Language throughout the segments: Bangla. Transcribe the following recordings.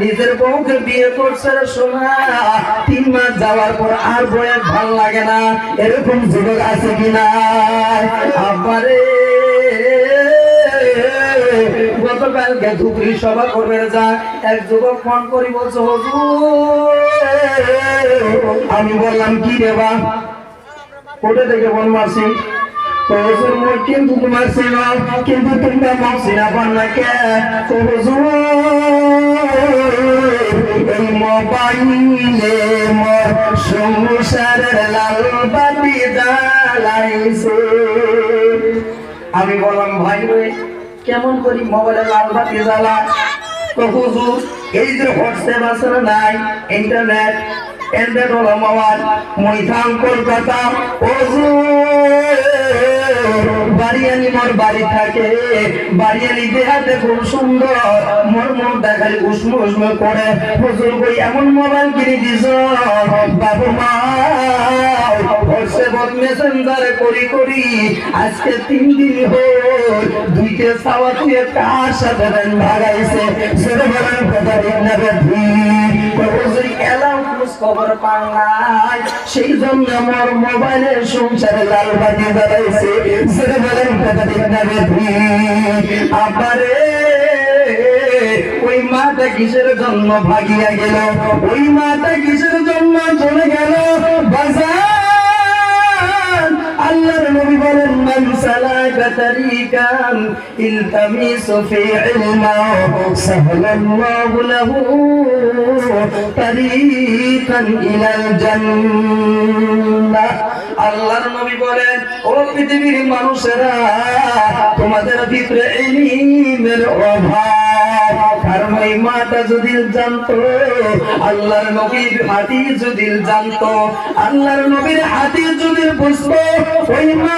নিজের বউকে বিয়ে করছে রে সোনা। তিন মাস যাওয়ার পর আর ভালো লাগে না। এরকম যুবক আছে কিনা গতকালকে সভা করবে যা। এক যুবক ফোন করি বলছে আমি বললাম, কি দেবা কোটে থেকে ফোন মারছি। হুজুর কিন্তু তোমার ছিল কিন্তু তোমরা মাসি না পান কে হুজুর এই মোবাইলে মোর সংসারের লাল বাতি জ্বালাইছে আমি বললাম, ভাই রে, কেমন করি মোবাইলে লাল বাতি জ্বালা? তো হুজুর, এই যে হোয়াটসঅ্যাপ আছে না নাই, ইন্টারনেট, এন্ড্রয়েড হলো মোবাইল মৈথান কলকাতা। বাড়িয়ালি মোর বাড়ি থাকে। বাড়িয়ালি দেহাতে খুব সুন্দর, মোর মন দেখালি উষ্ম উষ্ম করে। হুজুর কই, এমন মোবাইল বাবু মা হোয়াটসঅ্যাপ মেসেঞ্জারে করি করি, আজকে তিন দিন হল, দুইটা সাওয়া তুই কার সাথে ভাগাইছে। সেটা বলেন খবর পাই সেই জন্য আমার মোবাইলের সংসারে লাল বাতি জ্বালাইছে। সেটা বলেন কথা ঠিক না আবারে ওই মাটা কিসের জন্ম ভাগিয়া গেল? ওই মাটা কিসের জন্ম চলে গেল? বাজার আল্লাহর নবী বলেন, মান সালাকা তারিকান ইলতামিসু ফি ইলমা সাহালাল্লাহু লাহু তারিকান ইলাল জান্নাহ আল্লাহর নবী বলেন, ও পৃথিবীর মানুষেরা, তোমাদের ভিতরে ইলমের অভাব। কারণ এই মাটা যদি জানতো, আল্লাহর নবীর হাতি যদি জানতো। আল্লাহর নবীর হাতি যদি বুঝতো, ওই মাটা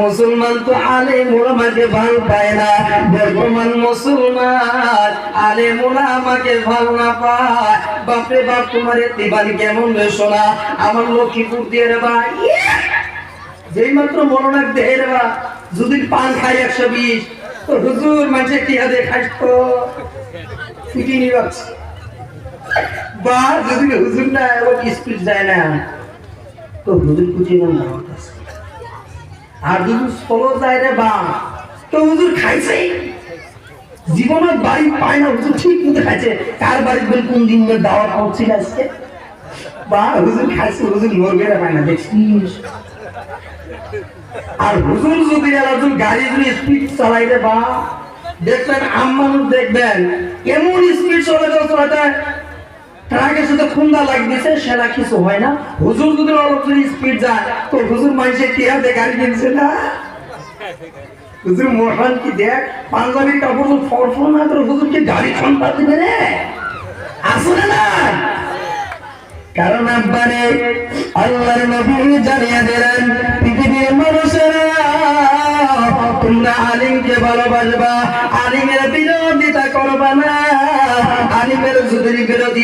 মুসলমান তো আলেম ওলামাকে ভালো পায় না। বর্তমান মুসলমান আলেম ওলামাকে ভালো না পায়। বাপরে বাপ, তোমার এতে কেমন রে শোনা আমার লক্ষ্মীপুর দিয়ে রে ভাই। যেই মাত্র মনোনাক দেহে রে বা যদি পান খাই একশো বিশ, তো হুজুর মাঝে টিয়া দিয়ে খাইস তো ছুটি নিয়ে বা, যদি হুজুর না, এবার স্পিড যায় না। তো হুজুর কুচি দাওয়াত আছে আর যদি ষোলো যায় রে তো হুজুর খাইছে? জীবনের বাড়ি পায় না, হুজুর ঠিক মতো খাইছে। কার বাড়ি বল কোন দিন দাওয়াত পড়ছিল আজকে বা, হুজুর খাইছে, হুজুর মরবে রে পায় না দেখছিস আর হুজুর যদি একজন গাড়ি যদি স্পিড চালাইলে বা, দেখবেন আম্মানুষ দেখবেন এমন স্পিড চলে যাচ্ছে ট্রাকের সাথে খুন্দা লাগতেছে সেটা কিছু হয় না। হুজুর যদি অল্প যদি স্পিড যায়, তো হুজুর মানুষের টিয়াতে গাড়ি কিনছে না? হুজুর মোহন কি দেখ পাঞ্জাবি কাপড় ফরফর না করে হুজুর কি গাড়ি ঠান্ডা দিবে রে? আসলে না কারণ আব্বারে, আল্লাহর নবী জানিয়ে দিলেন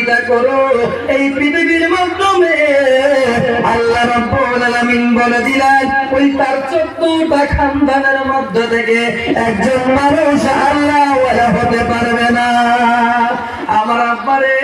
চিন্তা করো, এই পৃথিবীর মাধ্যমে আল্লাহ রাব্বুল আলামিন বলে দিলেন, ওই তার চোদ্দটা খানদানের মধ্য থেকে একজন মানুষ আল্লাহ হতে পারবে না। আমার আব্বারে